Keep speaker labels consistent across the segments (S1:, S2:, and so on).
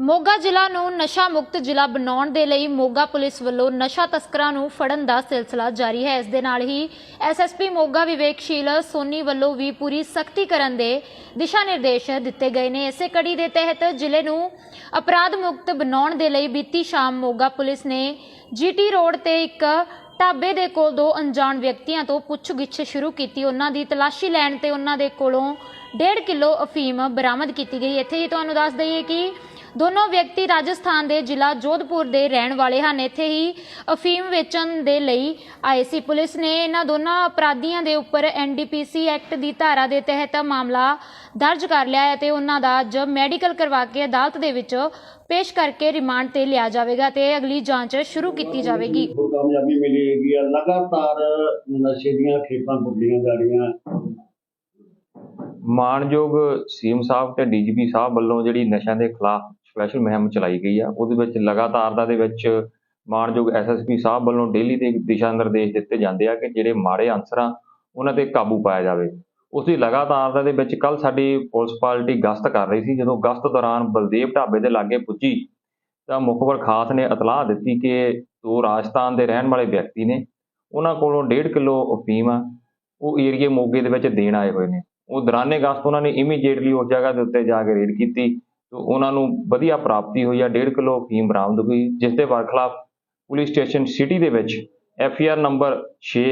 S1: ਮੋਗਾ ਜ਼ਿਲ੍ਹਾ ਨੂੰ ਨਸ਼ਾ ਮੁਕਤ ਜ਼ਿਲ੍ਹਾ ਬਣਾਉਣ ਦੇ ਲਈ ਮੋਗਾ ਪੁਲਿਸ ਵੱਲੋਂ ਨਸ਼ਾ ਤਸਕਰਾਂ ਨੂੰ ਫੜਨ ਦਾ ਸਿਲਸਿਲਾ ਜਾਰੀ ਹੈ। ਇਸ ਦੇ ਨਾਲ ਹੀ ਐਸਐਸਪੀ ਮੋਗਾ ਵਿਵੇਕਸ਼ੀਲ ਸੋਨੀ ਵੱਲੋਂ ਵੀ ਪੂਰੀ ਸਖਤੀ ਕਰਨ ਦੇ ਦਿਸ਼ਾ ਨਿਰਦੇਸ਼ ਦਿੱਤੇ ਗਏ ਨੇ। ਇਸੇ ਕੜੀ ਦੇ ਤਹਿਤ ਜ਼ਿਲ੍ਹੇ ਨੂੰ ਅਪਰਾਧ ਮੁਕਤ ਬਣਾਉਣ ਦੇ ਲਈ ਬੀਤੀ ਸ਼ਾਮ ਮੋਗਾ ਪੁਲਿਸ ਨੇ ਜੀਟੀ ਰੋਡ ਤੇ ਇੱਕ ਢਾਬੇ ਦੇ ਕੋਲ ਦੋ ਅਣਜਾਣ ਵਿਅਕਤੀਆਂ ਤੋਂ ਪੁੱਛਗਿੱਛ ਸ਼ੁਰੂ ਕੀਤੀ। ਉਹਨਾਂ ਦੀ ਤਲਾਸ਼ੀ ਲੈਣ ਤੇ ਉਹਨਾਂ ਦੇ ਕੋਲੋਂ 1.5 ਕਿਲੋ ਅਫੀਮ ਬਰਾਮਦ ਕੀਤੀ ਗਈ। ਇੱਥੇ ਹੀ ਤੁਹਾਨੂੰ ਦੱਸ ਦਈਏ ਕਿ ਦੋਨੋਂ ਵਿਅਕਤੀ ਰਾਜਸਥਾਨ ਦੇ ਜ਼ਿਲ੍ਹਾ ਜੋਧਪੁਰ ਦੇ ਰਹਿਣ ਵਾਲੇ ਹਨ। ਇੱਥੇ ਹੀ ਅਫੀਮ ਵੇਚਣ ਦੇ ਲਈ ਆਏ ਸੀ ਪੁਲਿਸ ਨੇ ਇਹਨਾਂ ਦੋਨਾਂ ਅਪਰਾਧੀਆਂ ਦੇ ਉੱਪਰ ਐਨਡੀਪੀਸੀ ਐਕਟ ਦੀ ਧਾਰਾ ਦੇ ਤਹਿਤ ਮਾਮਲਾ ਦਰਜ ਕਰ ਲਿਆ ਹੈ ਤੇ ਉਹਨਾਂ ਦਾ ਅੱਜ ਮੈਡੀਕਲ ਕਰਵਾ ਕੇ ਅਦਾਲਤ ਦੇ ਵਿੱਚ ਪੇਸ਼ ਕਰਕੇ ਰਿਮਾਂਡ ਤੇ ਲਿਆ ਜਾਵੇਗਾ ਤੇ ਅਗਲੀ ਜਾਂਚ ਸ਼ੁਰੂ ਕੀਤੀ ਜਾਵੇਗੀ।
S2: ਕਾਮਯਾਬੀ ਲਗਾਤਾਰ ਨਸ਼ੇ ਦੀਆਂ ਖੇਪਾਂ ਪੁੱਡੀਆਂ ਜਾ ਰਹੀਆਂ।
S3: ਮਾਨਯੋਗ ਸੀਐਮ ਸਾਹਿਬ ਤੇ ਡੀਜੀਪੀ ਸਾਹਿਬ ਵੱਲੋਂ ਜਿਹੜੀ ਨਸ਼ਿਆਂ ਦੇ ਖਿਲਾਫ ਸਪੈਸ਼ਲ ਮੁਹਿੰਮ ਚਲਾਈ ਗਈ ਆ। ਉਹਦੇ ਵਿੱਚ ਲਗਾਤਾਰ ਦਾ ਦੇ ਵਿੱਚ ਮਾਨਯੋਗ ਐਸਐਸਪੀ ਸਾਹਿਬ ਵੱਲੋਂ ਡੇਲੀ ਦੇ ਦਿਸ਼ਾ ਨਿਰਦੇਸ਼ ਦਿੱਤੇ ਜਾਂਦੇ ਆ ਕਿ ਜਿਹੜੇ ਮਾੜੇ ਅਨਸਰ ਆ, ਉਹਨਾਂ ਤੇ ਕਾਬੂ ਪਾਇਆ ਜਾਵੇ। ਉਸ ਦੀ ਲਗਾਤਾਰ ਦਾ ਦੇ ਵਿੱਚ ਕੱਲ ਸਾਡੀ ਪੁਲਿਸ ਪਾਰਟੀ ਗਸ਼ਤ ਕਰ ਰਹੀ ਸੀ। ਜਦੋਂ ਗਸ਼ਤ ਦੌਰਾਨ ਬਲਦੇਵ ਢਾਬੇ ਦੇ ਲਾਗੇ ਪੁੱਜੀ, ਤਾਂ ਮੁਖਬਰ ਖਾਸ ਨੇ ਇਤਲਾਹ ਦਿੱਤੀ ਕਿ ਦੋ ਰਾਜਸਥਾਨ ਦੇ ਰਹਿਣ ਵਾਲੇ ਵਿਅਕਤੀ ਨੇ। ਉਹਨਾਂ ਕੋਲੋਂ 1.5 ਕਿਲੋ ਅਫੀਮ ਆ, ਉਹ ਏਰੀਏ ਮੋਗੇ ਦੇ ਵਿੱਚ ਦੇਣ ਆਏ ਹੋਏ ਨੇ। ਉਹ ਦੌਰਾਨੇ ਗਸ਼ਤ ਉਹਨਾਂ ਨੇ ਇਮੀਡੀਏਟਲੀ ਉਸ ਜਗ੍ਹਾ ਦੇ ਉੱਤੇ ਜਾ ਕੇ ਰੇਡ ਕੀਤੀ। ਤੇ ਉਹਨਾਂ ਨੂੰ ਵਧੀਆ ਪ੍ਰਾਪਤੀ ਹੋਈ ਆ 1.5 ਕਿਲੋ ਅਫੀਮ ਬਰਾਮਦ ਹੋਈ ਜਿਸ ਦੇ ਬਰਖਲਾਫ ਪੁਲਿਸ ਸਟੇਸ਼ਨ ਸਿਟੀ ਦੇ ਵਿੱਚ ਐਫ ਆਰ ਨੰਬਰ 6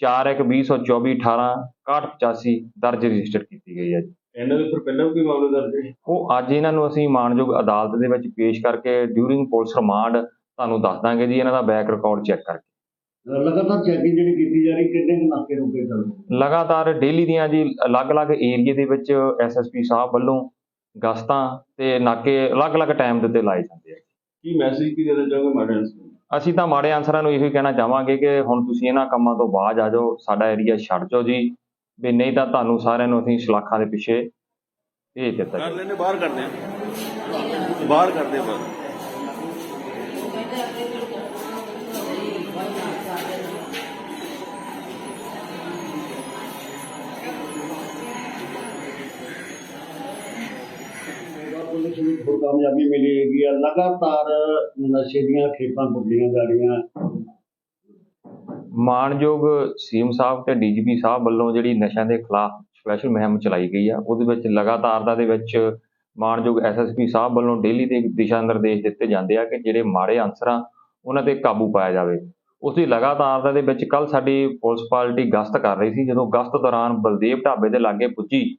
S3: 4124 18 6185 ਦਰਜ ਰਜਿਸਟਰ ਕੀਤੀ ਗਈ ਹੈ ਜੀ।
S2: ਇਹਨਾਂ ਦੇ ਉੱਪਰ ਪਹਿਲਾਂ ਵੀ ਕੋਈ ਮਾਮਲਾ ਦਰਜ ਹੈ?
S3: ਉਹ ਅੱਜ ਇਹਨਾਂ ਨੂੰ ਅਸੀਂ ਮਾਣਯੋਗ ਅਦਾਲਤ ਦੇ ਵਿੱਚ ਪੇਸ਼ ਕਰਕੇ ਡਿਊਰਿੰਗ ਪੁਲਿਸ ਰਿਮਾਂਡ ਤੁਹਾਨੂੰ ਦੱਸ ਦਾਂਗੇ ਜੀ ਇਹਨਾਂ ਦਾ ਬੈਕ ਰਿਕਾਰਡ ਚੈੱਕ ਕਰਕੇ।
S2: ਲਗਾਤਾਰ ਚੈਕਿੰਗ ਜਿਹੜੀ ਕੀਤੀ ਜਾ ਰਹੀ ਕਿੰਨੇ ਕੁ ਨਾਕੇ ਰੁਕੇ ਚੱਲਦੇ
S3: ਲਗਾਤਾਰ ਡੇਲੀ ਦੀਆਂ ਜੀ ਅਲੱਗ-ਅਲੱਗ ਏਰੀਏ ਦੇ ਵਿੱਚ ਐਸਐਸਪੀ ਸਾਹਿਬ ਵੱਲੋਂ ਗਸ਼ਤਾਂ ਤੇ ਨਾਕੇ ਅਲੱਗ-ਅਲੱਗ ਟਾਈਮ ਦੇ ਉੱਤੇ ਲਾਏ ਜਾਂਦੇ ਆ।
S2: ਕੀ ਮੈਸੇਜ ਕੀ ਦੇਣਾ ਚਾਹੋਗੇ ਮਾਡਰਨ
S3: ਅਸੀਂ ਤਾਂ ਮਾੜੇ ਅਨਸਰਾਂ ਨੂੰ ਇਹੀ ਕਹਿਣਾ ਚਾਹਾਂਗੇ ਕਿ ਹੁਣ ਤੁਸੀਂ ਇਹਨਾਂ ਕੰਮਾਂ ਤੋਂ ਬਾਅਦ ਆ ਜਾਓ ਸਾਡਾ ਏਰੀਆ ਛੱਡ ਜਾਓ ਜੀ। ਵੀ ਨਹੀਂ ਤਾਂ ਤੁਹਾਨੂੰ ਸਾਰਿਆਂ ਨੂੰ ਅਸੀਂ ਸਲਾਖਾਂ ਦੇ ਪਿੱਛੇ ਭੇਜ ਦਿੱਤਾ
S4: ਕਰ ਲੈਨੇ ਬਾਹਰ ਕਰਦੇ ਆ। ਬਾਹਰ ਕਰਦੇ ਆ ਬਾਹਰ
S2: ਪੁਲਿਸ ਨੂੰ ਕਾਮਯਾਬੀ ਮਿਲੀ ਹੈਗੀ ਆ। ਲਗਾਤਾਰ ਨਸ਼ੇ ਦੀਆਂ ਖੇਪਾਂ ਪੁੱਡੀਆਂ ਜਾ ਰਹੀਆਂ।
S3: ਮਾਨਯੋਗ ਸੀਐਮ ਸਾਹਿਬ ਤੇ ਡੀਜੀਪੀ ਸਾਹਿਬ ਵੱਲੋਂ ਜਿਹੜੀ ਨਸ਼ਿਆਂ ਦੇ ਖਿਲਾਫ ਸਪੈਸ਼ਲ ਮੁਹਿੰਮ ਚਲਾਈ ਗਈ ਆ, ਉਹਦੇ ਵਿੱਚ ਲਗਾਤਾਰ ਦੇ ਵਿੱਚ ਮਾਨਯੋਗ ਐਸਐਸਪੀ ਸਾਹਿਬ ਵੱਲੋਂ ਡੇਲੀ ਦੇ ਦਿਸ਼ਾ ਨਿਰਦੇਸ਼ ਦਿੱਤੇ ਜਾਂਦੇ ਆ ਕਿ ਜਿਹੜੇ ਮਾੜੇ ਅਨਸਰ ਆ ਉਹਨਾਂ ਤੇ ਕਾਬੂ ਪਾਇਆ ਜਾਵੇ। ਉਸ ਦੀ ਲਗਾਤਾਰ ਦਾ ਦੇ ਵਿੱਚ ਕੱਲ ਸਾਡੀ ਪੁਲਿਸ ਪਾਰਟੀ ਗਸ਼ਤ ਕਰ ਰਹੀ ਸੀ, ਜਦੋਂ ਗਸ਼ਤ ਦੌਰਾਨ ਬਲਦੇਵ ਢਾਬੇ ਦੇ ਲਾਗੇ ਪੁੱਜੀ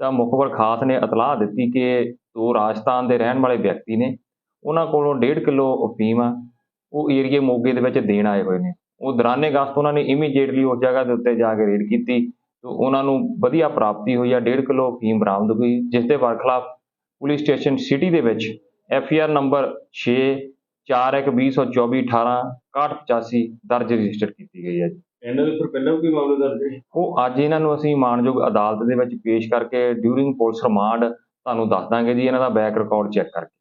S3: ਤਾਂ ਮੁਖਬਰ ਖਾਸ ਨੇ ਇਤਲਾਹ ਦਿੱਤੀ ਕਿ ਦੋ ਰਾਜਸਥਾਨ ਦੇ ਰਹਿਣ ਵਾਲੇ ਵਿਅਕਤੀ ਨੇ। ਉਹਨਾਂ ਕੋਲੋਂ 1.5 ਕਿਲੋ ਅਫੀਮ ਆ ਉਹ ਏਰੀਏ ਮੋਗੇ ਦੇ ਵਿੱਚ ਦੇਣ ਆਏ ਹੋਏ ਨੇ। ਉਹ ਦੌਰਾਨੇ ਗਸ਼ਤ ਉਹਨਾਂ ਨੇ ਇਮੀਡੀਏਟਲੀ ਉਸ ਜਗ੍ਹਾ ਦੇ ਉੱਤੇ ਜਾ ਕੇ ਰੇਡ ਕੀਤੀ ਤੇ ਉਹਨਾਂ ਨੂੰ ਵਧੀਆ ਪ੍ਰਾਪਤੀ ਹੋਈ ਆ 1.5 ਕਿਲੋ ਅਫੀਮ ਬਰਾਮਦ ਹੋਈ, ਜਿਸ ਦੇ ਵਰਖਲਾਫ ਪੁਲਿਸ ਸਟੇਸ਼ਨ ਸਿਟੀ ਦੇ ਵਿੱਚ ਐਫ ਆਰ ਨੰਬਰ 6 4124 18 6185 ਦਰਜ ਰਜਿਸਟਰ ਕੀਤੀ ਗਈ ਹੈ ਜੀ।
S2: ਇਹਨਾਂ ਦੇ ਉੱਪਰ ਪਹਿਲਾਂ ਵੀ ਕੋਈ ਮਾਮਲਾ ਦਰਜ ਹੈ?
S3: ਉਹ ਅੱਜ ਇਹਨਾਂ ਨੂੰ ਅਸੀਂ ਮਾਣਯੋਗ ਅਦਾਲਤ ਦੇ ਵਿੱਚ ਪੇਸ਼ ਕਰਕੇ ਡਿਊਰਿੰਗ ਪੁਲਿਸ ਰਿਮਾਂਡ ਤੁਹਾਨੂੰ ਦੱਸ ਦਾਂਗੇ ਜੀ ਇਹਨਾਂ ਦਾ ਬੈਕ ਰਿਕਾਰਡ ਚੈੱਕ ਕਰਕੇ।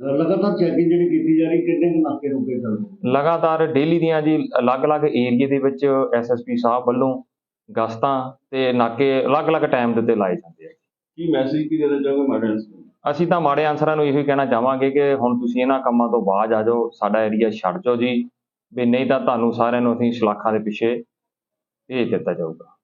S2: ਲਗਾਤਾਰ ਚੈਕਿੰਗ ਜਿਹੜੀ ਕੀਤੀ ਜਾ ਰਹੀ ਕਿੰਨੇ ਕੁ ਨਾਕੇ ਰੁਕੇ ਚੱਲਦੇ
S3: ਲਗਾਤਾਰ ਡੇਲੀ ਦੀਆਂ ਜੀ ਅਲੱਗ-ਅਲੱਗ ਏਰੀਏ ਦੇ ਵਿੱਚ ਐਸਐਸਪੀ ਸਾਹਿਬ ਵੱਲੋਂ ਗਸ਼ਤਾਂ ਤੇ ਨਾਕੇ ਅਲੱਗ-ਅਲੱਗ ਟਾਈਮ ਦੇ ਉੱਤੇ ਲਾਏ ਜਾਂਦੇ ਆ।
S2: ਕੀ ਮੈਸੇਜ ਕੀ ਦੇਣਾ ਚਾਹੋਗੇ ਮਾਡਰਨ
S3: ਅਸੀਂ ਤਾਂ ਮਾੜੇ ਅਨਸਰਾਂ ਨੂੰ ਇਹੀ ਕਹਿਣਾ ਚਾਹਾਂਗੇ ਕਿ ਹੁਣ ਤੁਸੀਂ ਇਹਨਾਂ ਕੰਮਾਂ ਤੋਂ ਬਾਅਦ ਆ ਜਾਓ ਸਾਡਾ ਏਰੀਆ ਛੱਡ ਜਾਓ ਜੀ। ਵੀ ਨਹੀਂ ਤਾਂ ਤੁਹਾਨੂੰ ਸਾਰਿਆਂ ਨੂੰ ਅਸੀਂ ਸਲਾਖਾਂ ਦੇ ਪਿੱਛੇ ਭੇਜ ਦਿੱਤਾ ਜਾਊਗਾ।